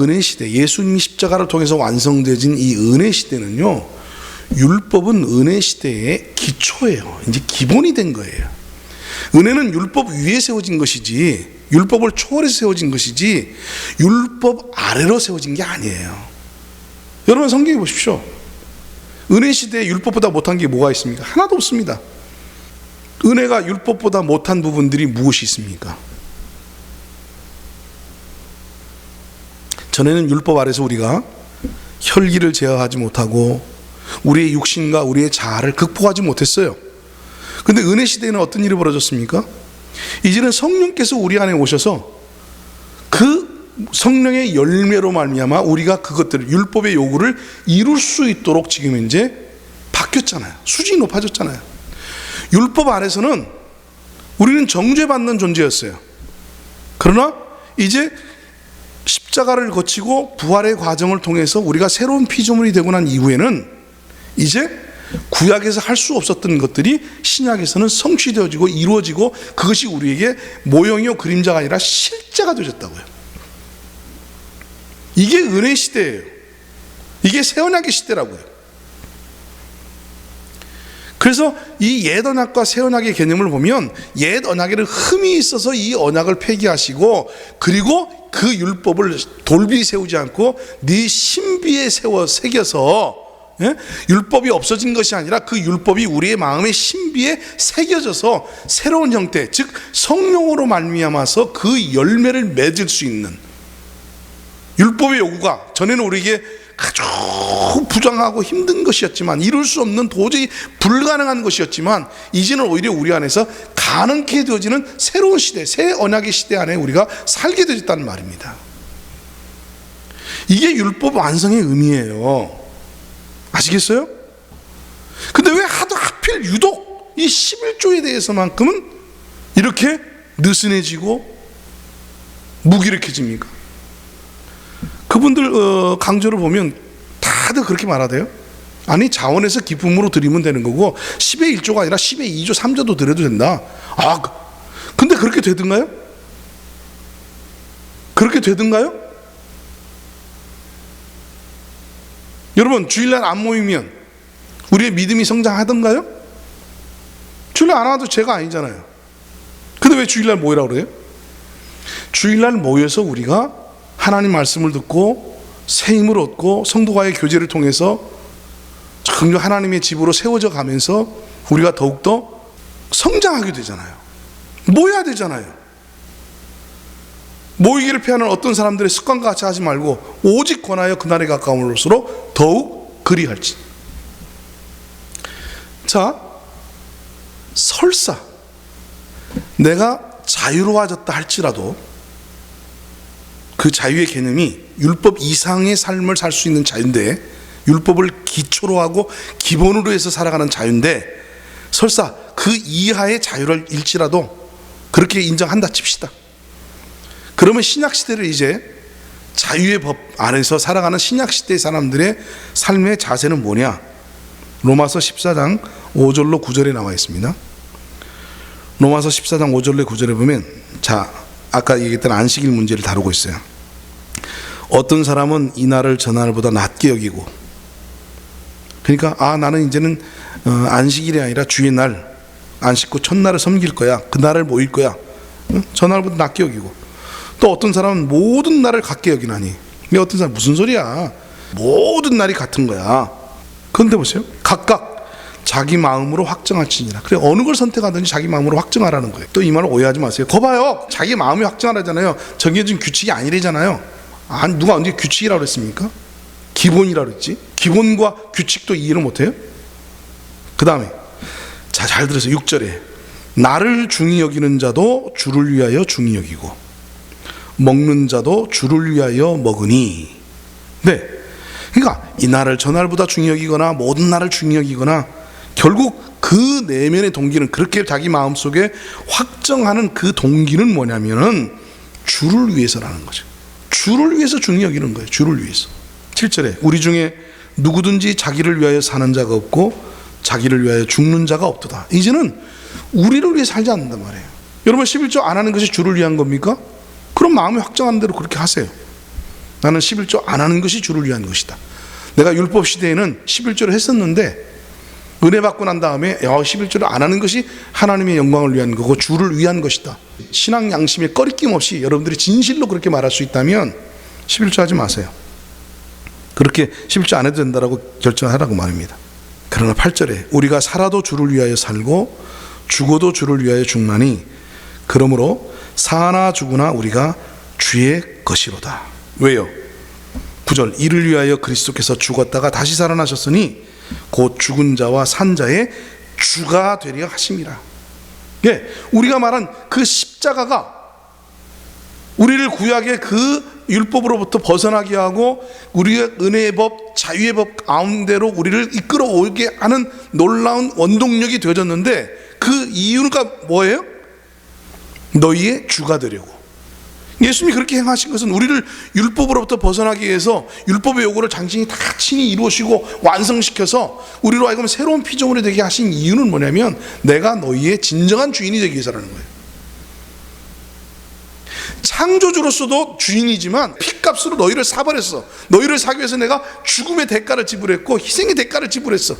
은혜 시대, 예수님이 십자가를 통해서 완성되진 이 은혜 시대는요, 율법은 은혜 시대의 기초예요. 이제 기본이 된 거예요. 은혜는 율법 위에 세워진 것이지, 율법을 초월해서 세워진 것이지, 율법 아래로 세워진 게 아니에요. 여러분 성경에 보십시오. 은혜 시대에 율법보다 못한 게 뭐가 있습니까? 하나도 없습니다. 은혜가 율법보다 못한 부분들이 무엇이 있습니까? 전에는 율법 아래서 우리가 혈기를 제어하지 못하고 우리의 육신과 우리의 자아를 극복하지 못했어요. 근데 은혜 시대에는 어떤 일이 벌어졌습니까? 이제는 성령께서 우리 안에 오셔서 그 성령의 열매로 말미암아 우리가 그것들을 율법의 요구를 이룰 수 있도록 지금 이제 바뀌었잖아요. 수준이 높아졌잖아요. 율법 안에서는 우리는 정죄받는 존재였어요. 그러나 이제 십자가를 거치고 부활의 과정을 통해서 우리가 새로운 피조물이 되고 난 이후에는 이제 구약에서 할 수 없었던 것들이 신약에서는 성취되어지고 이루어지고 그것이 우리에게 모형이요 그림자가 아니라 실제가 되어졌다고요. 이게 은혜 시대예요. 이게 새 언약의 시대라고요. 그래서 이 옛 언약과 새 언약의 개념을 보면 옛 언약에는 흠이 있어서 이 언약을 폐기하시고 그리고 그 율법을 돌비 세우지 않고 네 신비에 세워 새겨서 예? 율법이 없어진 것이 아니라 그 율법이 우리의 마음의 신비에 새겨져서 새로운 형태 즉 성령으로 말미암아서 그 열매를 맺을 수 있는 율법의 요구가 전에는 우리에게 아주 부정하고 힘든 것이었지만 이룰 수 없는 도저히 불가능한 것이었지만 이제는 오히려 우리 안에서 가능케 되어지는 새로운 시대, 새 언약의 시대 안에 우리가 살게 되었다는 말입니다. 이게 율법 완성의 의미예요. 아시겠어요? 근데 왜 하도 하필 유독 이 11조에 대해서만큼은 이렇게 느슨해지고 무기력해집니까? 그분들 어, 강조를 보면 다들 그렇게 말하대요. 아니 자원에서 기쁨으로 드리면 되는 거고 10의 1조가 아니라 10의 2조 3조도 드려도 된다. 아 그- 근데 그렇게 되든가요? 그렇게 되든가요? 여러분 주일날 안 모이면 우리의 믿음이 성장하던가요? 주일날 안 와도 죄가 아니잖아요. 근데 왜 주일날 모이라고 그래요? 주일날 모여서 우리가 하나님 말씀을 듣고 새 힘을 얻고 성도와의 교제를 통해서 점점 하나님의 집으로 세워져 가면서 우리가 더욱더 성장하게 되잖아요. 모여야 되잖아요. 모이기를 피하는 어떤 사람들의 습관과 같이 하지 말고 오직 권하여 그날에 가까움을수록 더욱 그리할지. 자, 설사 내가 자유로워졌다 할지라도 그 자유의 개념이 율법 이상의 삶을 살 수 있는 자유인데 율법을 기초로 하고 기본으로 해서 살아가는 자유인데 설사 그 이하의 자유를 잃지라도 그렇게 인정한다 칩시다. 그러면 신약 시대를 이제 자유의 법 안에서 살아가는 신약 시대의 사람들의 삶의 자세는 뭐냐? 로마서 14장 5절로 9절에 나와 있습니다. 로마서 14장 5절로 9절에 보면 자 아까 얘기했던 안식일 문제를 다루고 있어요. 어떤 사람은 이 날을 저 날보다 낮게 여기고 그러니까 아 나는 이제는 어, 안식일이 아니라 주의 날 안식구 첫날을 섬길 거야 그 날을 모일 거야 응? 저 날보다 낮게 여기고. 또 어떤 사람은 모든 날을 같게 여기나니. 근데 어떤 사람 무슨 소리야? 모든 날이 같은 거야. 그런데 보세요. 각각 자기 마음으로 확정할지니라. 그래 어느 걸 선택하든지 자기 마음으로 확정하라는 거예요. 또 이 말을 오해하지 마세요. 거 봐요. 자기 마음이 확정하라잖아요. 정해진 규칙이 아니래잖아요 아니 누가 언제 규칙이라고 그랬습니까? 기본이라고 그랬지? 기본과 규칙도 이해를 못해요? 그 다음에 자 잘 들으세요. 6절에. 나를 중히 여기는 자도 주를 위하여 중히 여기고 먹는 자도 주를 위하여 먹으니. 네. 그러니까 이 날을 저 날보다 중히 여기거나 모든 날을 중히 여기거나 결국 그 내면의 동기는 그렇게 자기 마음속에 확정하는 그 동기는 뭐냐면은 주를 위해서라는 거죠 주를 위해서 중히 여기는 거예요. 주를 위해서. 7절에 우리 중에 누구든지 자기를 위하여 사는 자가 없고 자기를 위하여 죽는 자가 없도다. 이제는 우리를 위해 살지 않는단 말이에요. 여러분 11조 안 하는 것이 주를 위한 겁니까? 그럼 마음이 확정하는 대로 그렇게 하세요. 나는 11조 안 하는 것이 주를 위한 것이다. 내가 율법 시대에는 11조를 했었는데 은혜 받고 난 다음에 야, 11조를 안 하는 것이 하나님의 영광을 위한 거고 주를 위한 것이다. 신앙 양심에 꺼리낌 없이 여러분들이 진실로 그렇게 말할 수 있다면 11조 하지 마세요. 그렇게 11조 안 해도 된다라고 결정하라고 말입니다. 그러나 8절에 우리가 살아도 주를 위하여 살고 죽어도 주를 위하여 죽나니 그러므로 사나 죽으나 우리가 주의 것이로다. 왜요? 9절 이를 위하여 그리스도께서 죽었다가 다시 살아나셨으니 곧 죽은 자와 산 자의 주가 되려 하심이라. 예, 우리가 말한 그 십자가가 우리를 구약의 그 율법으로부터 벗어나게 하고 우리의 은혜의 법, 자유의 법 가운데로 우리를 이끌어 오게 하는 놀라운 원동력이 되어졌는데 그 이유가 뭐예요? 너희의 주가 되려고. 예수님이 그렇게 행하신 것은 우리를 율법으로부터 벗어나기 위해서 율법의 요구를 장신이 다 친히 이루시고 완성시켜서 우리로 하여금 새로운 피조물이 되게 하신 이유는 뭐냐면 내가 너희의 진정한 주인이 되기 위해서라는 거예요. 창조주로서도 주인이지만 피값으로 너희를 사버렸어. 너희를 사기 위해서 내가 죽음의 대가를 지불했고 희생의 대가를 지불했어.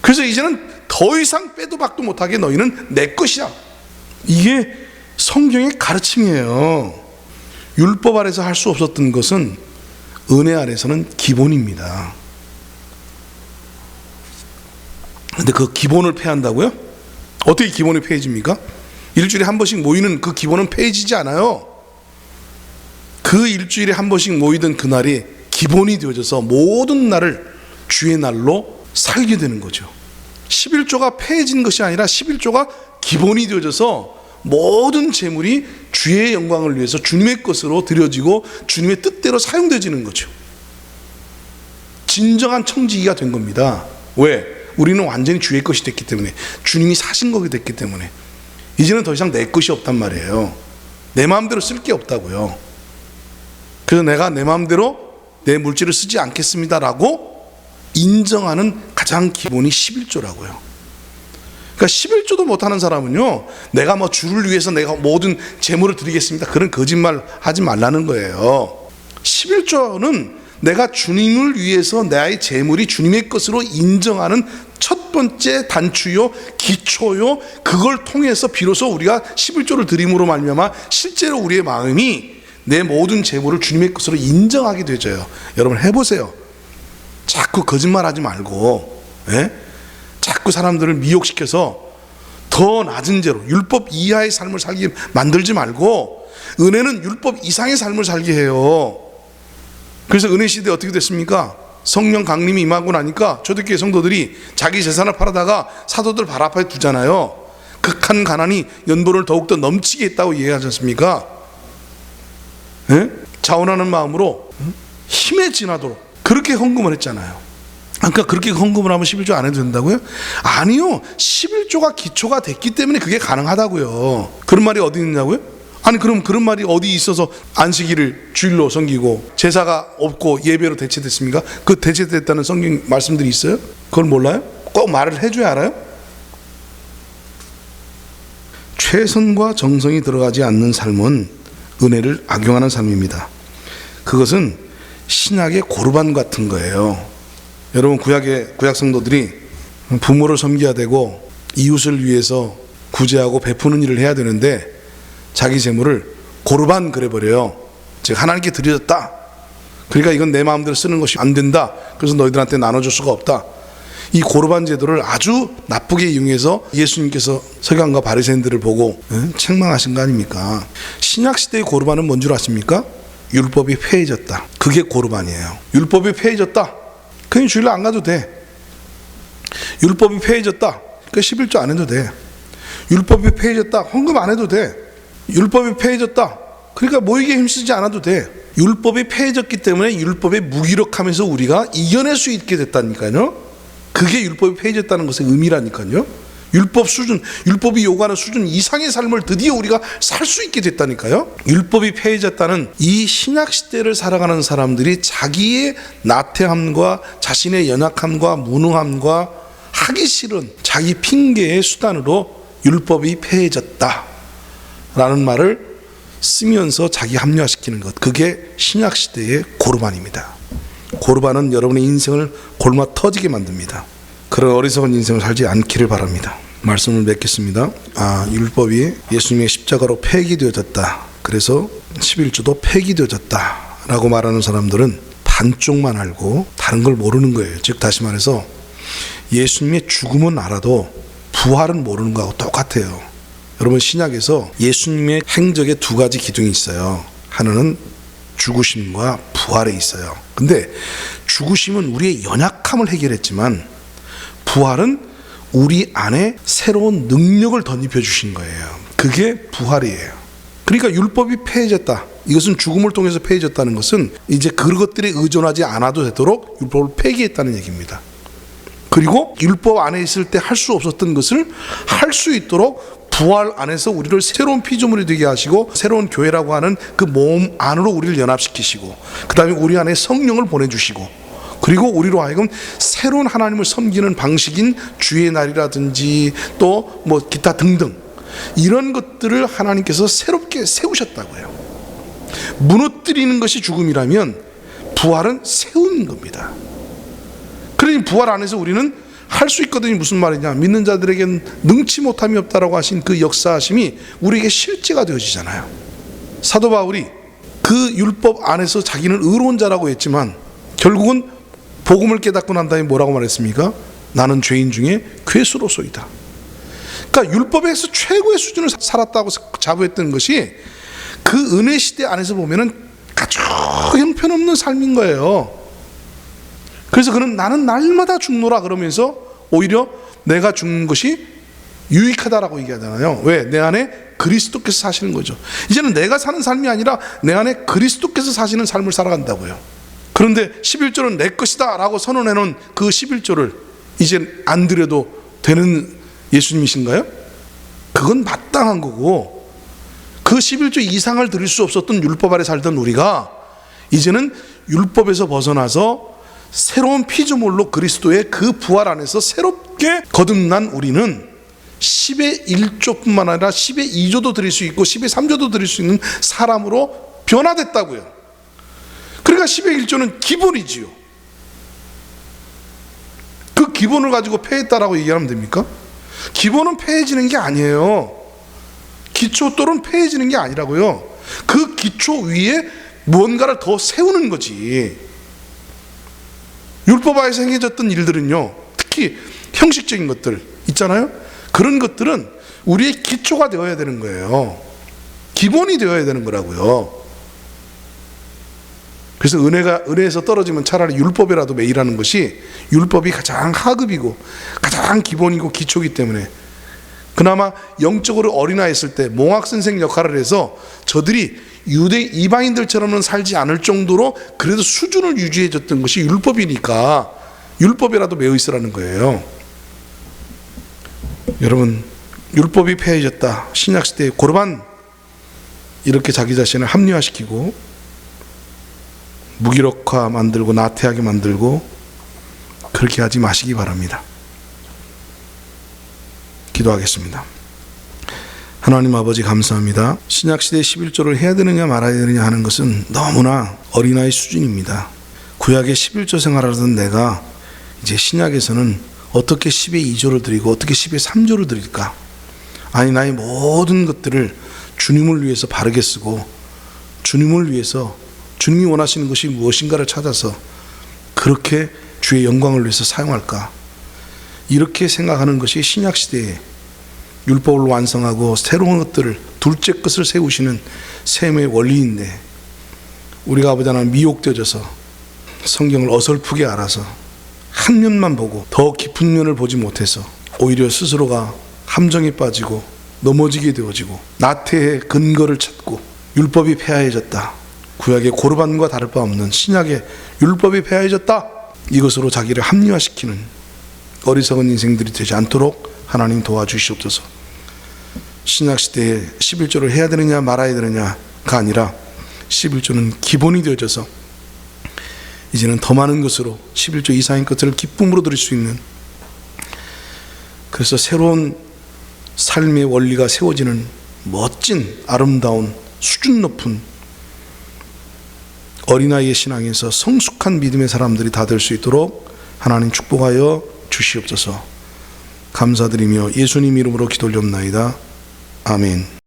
그래서 이제는 더 이상 빼도 박도 못하게 너희는 내 것이야. 이게 성경의 가르침이에요. 율법 아래서 할 수 없었던 것은 은혜 아래서는 기본입니다. 근데 그 기본을 폐한다고요? 어떻게 기본이 폐해집니까? 일주일에 한 번씩 모이는 그 기본은 폐해지지 않아요. 그 일주일에 한 번씩 모이던 그날이 기본이 되어져서 모든 날을 주의 날로 살게 되는 거죠. 11조가 폐해진 것이 아니라 11조가 기본이 되어져서 모든 재물이 주의 영광을 위해서 주님의 것으로 드려지고 주님의 뜻대로 사용되지는 거죠. 진정한 청지기가 된 겁니다. 왜? 우리는 완전히 주의 것이 됐기 때문에 주님이 사신 거게 됐기 때문에 이제는 더 이상 내 것이 없단 말이에요. 내 마음대로 쓸 게 없다고요. 그래서 내가 내 마음대로 내 물질을 쓰지 않겠습니다라고 인정하는 가장 기본이 11조라고요. 그러니까 11조도 못하는 사람은요, 내가 뭐 주를 위해서 내가 모든 재물을 드리겠습니다. 그런 거짓말 하지 말라는 거예요. 11조는 내가 주님을 위해서 나의 재물이 주님의 것으로 인정하는 첫 번째 단추요, 기초요, 그걸 통해서 비로소 우리가 11조를 드림으로 말미암아 실제로 우리의 마음이 내 모든 재물을 주님의 것으로 인정하게 되져요. 여러분 해보세요. 자꾸 거짓말하지 말고, 예? 자꾸 사람들을 미혹시켜서 더 낮은 죄로 율법 이하의 삶을 살게 만들지 말고 은혜는 율법 이상의 삶을 살게 해요. 그래서 은혜 시대 어떻게 됐습니까? 성령 강림이 임하고 나니까 초대교회 성도들이 자기 재산을 팔아다가 사도들 발 앞에 두잖아요. 극한 가난이 연보를 더욱더 넘치게 했다고 이해하지 않습니까? 예? 자원하는 마음으로 힘에 지나도록 그렇게 헌금을 했잖아요. 그러니까 그렇게 헌금을 하면 11조 안 해도 된다고요? 아니요. 11조가 기초가 됐기 때문에 그게 가능하다고요. 그런 말이 어디 있냐고요? 아니 그럼 그런 말이 어디 있어서 안식일을 주일로 섬기고 제사가 없고 예배로 대체됐습니까? 그 대체됐다는 성경 말씀들이 있어요? 그걸 몰라요? 꼭 말을 해줘야 알아요? 최선과 정성이 들어가지 않는 삶은 은혜를 악용하는 삶입니다. 그것은 신약의 고르반 같은 거예요. 여러분 구약의 구약 성도들이 부모를 섬겨야 되고 이웃을 위해서 구제하고 베푸는 일을 해야 되는데 자기 재물을 고르반 그래 버려요. 즉 하나님께 드려졌다. 그러니까 이건 내 마음대로 쓰는 것이 안 된다. 그래서 너희들한테 나눠줄 수가 없다. 이 고르반 제도를 아주 나쁘게 이용해서 예수님께서 서강과 바리새인들을 보고 응? 책망하신 거 아닙니까? 신약 시대의 고르반은 뭔 줄 아십니까? 율법이 폐해졌다. 그게 고르반이에요. 율법이 폐해졌다. 그냥 주일날 안 가도 돼. 율법이 폐해졌다. 그 11조 안 해도 돼. 율법이 폐해졌다. 헌금 안 해도 돼. 율법이 폐해졌다. 그러니까 모이게 힘쓰지 않아도 돼. 율법이 폐해졌기 때문에 율법에 무기력하면서 우리가 이겨낼 수 있게 됐다니까요. 그게 율법이 폐해졌다는 것의 의미라니까요. 율법 수준, 율법이 요구하는 수준 이상의 삶을 드디어 우리가 살 수 있게 됐다니까요. 율법이 폐해졌다는 이 신약 시대를 살아가는 사람들이 자기의 나태함과 자신의 연약함과 무능함과 하기 싫은 자기 핑계의 수단으로 율법이 폐해졌다. 라는 말을 쓰면서 자기 합리화시키는 것 그게 신약 시대의 고르반입니다. 고르반은 여러분의 인생을 골마 터지게 만듭니다. 그런 어리석은 인생을 살지 않기를 바랍니다. 말씀을 맺겠습니다. 아, 율법이 예수님의 십자가로 폐기되어졌다. 그래서 11조도 폐기되어졌다. 라고 말하는 사람들은 반쪽만 알고 다른 걸 모르는 거예요. 즉, 다시 말해서 예수님의 죽음은 알아도 부활은 모르는 거하고 똑같아요. 여러분, 신약에서 예수님의 행적에 두 가지 기둥이 있어요. 하나는 죽으심과 부활에 있어요. 근데 죽으심은 우리의 연약함을 해결했지만 부활은 우리 안에 새로운 능력을 덧입혀 주신 거예요. 그게 부활이에요. 그러니까 율법이 폐해졌다. 이것은 죽음을 통해서 폐해졌다는 것은 이제 그것들에 의존하지 않아도 되도록 율법을 폐기했다는 얘기입니다. 그리고 율법 안에 있을 때 할 수 없었던 것을 할 수 있도록 부활 안에서 우리를 새로운 피조물이 되게 하시고 새로운 교회라고 하는 그 몸 안으로 우리를 연합시키시고 그 다음에 우리 안에 성령을 보내주시고 그리고 우리로 하여금 새로운 하나님을 섬기는 방식인 주의 날이라든지 또 뭐 기타 등등 이런 것들을 하나님께서 새롭게 세우셨다고요. 무너뜨리는 것이 죽음이라면 부활은 세우는 겁니다. 그러니 부활 안에서 우리는 할 수 있거든요. 무슨 말이냐? 믿는 자들에겐 능치 못함이 없다라고 하신 그 역사하심이 우리에게 실제가 되어지잖아요. 사도 바울이 그 율법 안에서 자기는 의로운 자라고 했지만 결국은 복음을 깨닫고 난 다음에 뭐라고 말했습니까? 나는 죄인 중에 괴수로소이다. 그러니까 율법에서 최고의 수준을 살았다고 자부했던 것이 그 은혜 시대 안에서 보면은 아주 형편없는 삶인 거예요. 그래서 그는 나는 날마다 죽노라 그러면서 오히려 내가 죽는 것이 유익하다라고 얘기하잖아요. 왜? 내 안에 그리스도께서 사시는 거죠. 이제는 내가 사는 삶이 아니라 내 안에 그리스도께서 사시는 삶을 살아간다고요. 그런데 11조는 내 것이다 라고 선언해 놓은 그 11조를 이제 안 드려도 되는 예수님이신가요? 그건 마땅한 거고 그 11조 이상을 드릴 수 없었던 율법 아래 살던 우리가 이제는 율법에서 벗어나서 새로운 피조물로 그리스도의 그 부활 안에서 새롭게 거듭난 우리는 10의 1조뿐만 아니라 10의 2조도 드릴 수 있고 10의 3조도 드릴 수 있는 사람으로 변화됐다고요. 그러니까 10의 1조는 기본이지요. 그 기본을 가지고 폐했다라고 얘기하면 됩니까? 기본은 폐해지는 게 아니에요. 기초 또는 폐해지는 게 아니라고요. 그 기초 위에 무언가를 더 세우는 거지. 율법화에서 행해졌던 일들은요, 특히 형식적인 것들 있잖아요. 그런 것들은 우리의 기초가 되어야 되는 거예요. 기본이 되어야 되는 거라고요. 그래서 은혜가 은혜에서 떨어지면 차라리 율법이라도 매일 하는 것이 율법이 가장 하급이고 가장 기본이고 기초이기 때문에 그나마 영적으로 어린아이였을 때 몽학 선생 역할을 해서 저들이 유대 이방인들처럼은 살지 않을 정도로 그래도 수준을 유지해 줬던 것이 율법이니까 율법이라도 매여 있으라는 거예요. 여러분 율법이 폐해졌다. 신약 시대의 고르반 이렇게 자기 자신을 합리화시키고 무기력화 만들고 나태하게 만들고 그렇게 하지 마시기 바랍니다. 기도하겠습니다. 하나님 아버지 감사합니다. 신약 시대 11조를 해야 되느냐 말아야 되느냐 하는 것은 너무나 어린아이 수준입니다. 구약의 11조 생활하던 내가 이제 신약에서는 어떻게 10의 2조를 드리고 어떻게 10의 3조를 드릴까? 아니 나의 모든 것들을 주님을 위해서 바르게 쓰고 주님을 위해서 주님이 원하시는 것이 무엇인가를 찾아서 그렇게 주의 영광을 위해서 사용할까? 이렇게 생각하는 것이 신약 시대에 율법을 완성하고 새로운 것들을 둘째 것을 세우시는 셈의 원리인데 우리가 아버지 미혹되어져서 성경을 어설프게 알아서 한 면만 보고 더 깊은 면을 보지 못해서 오히려 스스로가 함정에 빠지고 넘어지게 되어지고 나태의 근거를 찾고 율법이 폐하해졌다. 구약의 고르반과 다를 바 없는 신약의 율법이 폐하해졌다. 이것으로 자기를 합리화시키는 어리석은 인생들이 되지 않도록 하나님 도와주시옵소서. 신약 시대에 11조를 해야 되느냐 말아야 되느냐가 아니라 11조는 기본이 되어져서 이제는 더 많은 것으로 11조 이상의 것들을 기쁨으로 드릴 수 있는 그래서 새로운 삶의 원리가 세워지는 멋진 아름다운 수준 높은 어린아이의 신앙에서 성숙한 믿음의 사람들이 다 될 수 있도록 하나님 축복하여 주시옵소서 감사드리며 예수님 이름으로 기도 올렸나이다. 아멘.